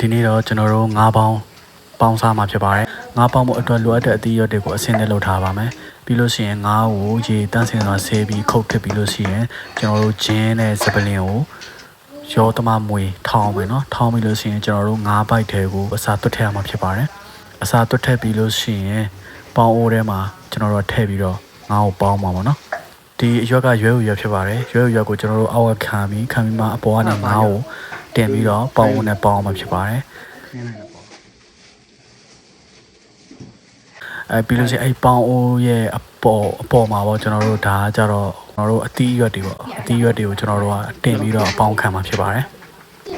ဒီနေ့တော့ကျွန်တော်တို့ငါးပေါင်းပေါင်းစားမှာဖြစ်ပါတယ်ငါးပေါင်းဖို့အတွက်လိုအပ်တဲ့အသီးရွက်တွေကိုအစင်းနဲ့လုပ်ထားပါမယ်ပြီးလို့ရှိရင်ငါးကိုရေတန့်စင်စွာဆေးပြီးခုတ်ထစ်ပြီးလို့ရှိရင်ကျွန်တော်တို့ဂျင်းနဲ့စပလင်ကိုရောသမမွေထောင်းမယ်နော်ထောင်းပြီးလို့ရှိရင်ကျွန်တော်တို့ငါးပိုက်ထဲကိုအစာသွတ်ထည့်ရမှာဖြစ်ပါတယ်အစာသွတ်ထည့်ပြီးလို့ရှိရင်ပေါင်းအိုးထဲမှာကျွန်တော်တို့ထည့်ပြီးတော့ငါးကိုပေါင်းမှာပါနော်ဒီအရွက်ကရွဲဥရွက်ဖြစ်ပါတယ်ရွဲဥရွက်ကိုကျွန်တော်တို့အောက်ကခံပြီးခံပြီးမှအပေါ်ကနေငါးကို တင်ပြီးတော့ပေါင်းအိုးနဲ့ပေါင်းအောင်မှာဖြစ်ပါတယ်ခင်းလိုက်တော့ပေါ့အဲပြီးလို့ရှိရင်အဲ့ပေါင်အိုးရဲ့အပေါ်အပေါ်မှာပေါ့ကျွန်တော်တို့ဒါကကြတော့ကျွန်တော်တို့အသီးရွက်တွေပေါ့အသီးရွက်တွေကိုကျွန်တော်တို့ကတင်ပြီးတော့အပေါင်းခံမှာဖြစ်ပါတယ်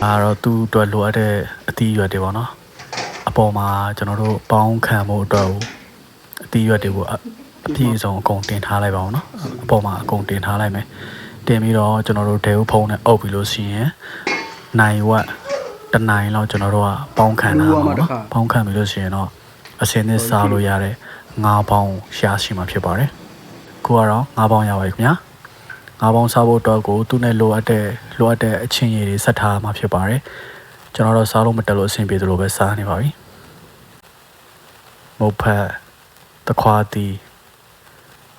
အဲတော့သူ့အတွက်လိုအပ်တဲ့အသီးရွက်တွေပေါ့နော်အပေါ်မှာကျွန်တော်တို့ပေါင်းခံဖို့အတွက်ကိုအသီးရွက်တွေကိုအအပြည့်အစုံအကုန်တင်ထားလိုက်ပါအောင်နော်အပေါ်မှာအကုန်တင်ထားလိုက်မယ်တင်ပြီးတော့ကျွန်တော်တို့ဒဲဦးဖုံးနဲ့အုပ်ပြီးလို့ရှိရင် နိုင်ဝက်တစ်နိုင်လောက်ကျွန်တော်တို့ကပေါင်းခံတာပါပေါ့နော်ပေါင်းခံပြီးလို့ရှိရင်တော့အစင်းနဲ့စားလို့ရတဲ့ငါးပေါင်းရှားရှိမှာဖြစ်ပါတယ်ခုကတော့ငါးပေါင်းရပါပြီခင်ဗျာငါးပေါင်းစားဖို့အတွက်ကိုသူ့နဲ့လိုအပ်တဲ့လိုအပ်တဲ့အချင်းရည်တွေဆက်ထားမှာဖြစ်ပါတယ်ကျွန်တော်တော့စားလို့မတက်လို့အဆင်ပြေသလိုပဲစားနေပါပြီမုတ်ဖက်တခွားတီ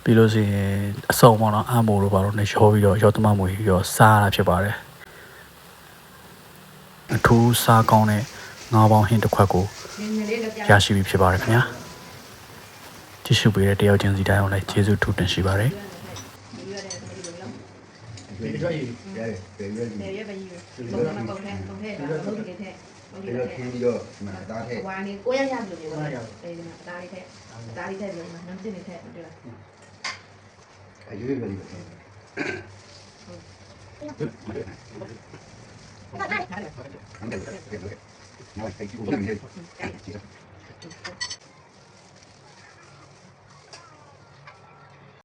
ပြီးလို့ရှိရင်အစုံပေါ့နော်အမိုးတို့ဘာလို့နေရောပြီးတော့ရောသမမွေရောစားရတာဖြစ်ပါတယ် အထူးစားကောင်းတဲ့ငါးပေါင်းဟင်းတစ်ခွက်ကိုရရှိပြီဖြစ်ပါတယ်ခင်ဗျာကြည့်ရှုပေးတဲ့တယောက်ချင်းစီတိုင်းအောင်လည်းကျေးဇူးထူးတင်ရှိပါတယ်ဒီကြွရည်ရတယ်တယ်ရွက်နေရပါကြီးဘုံကပုံထဲပုံထဲပါဘုံတွေထဲဘုံဒီတွေတော့ခထဲင်းပြီးတော့ဒီမှာဒါထည့်ဝါနေကိုရရပြီလို့ပြောတယ်အဲဒီမှာဒါလေးထဲဒါလေးထဲပြီးမှနမ်းစစ်နေထဲတွေ့လားအရွေးပဲဒီဟုတ်တယ်ဟုတ်တယ်ဟုတ်တယ်ဟုတ်တယ်နောက်ထိုက်ကြည့်ဦး Thank you.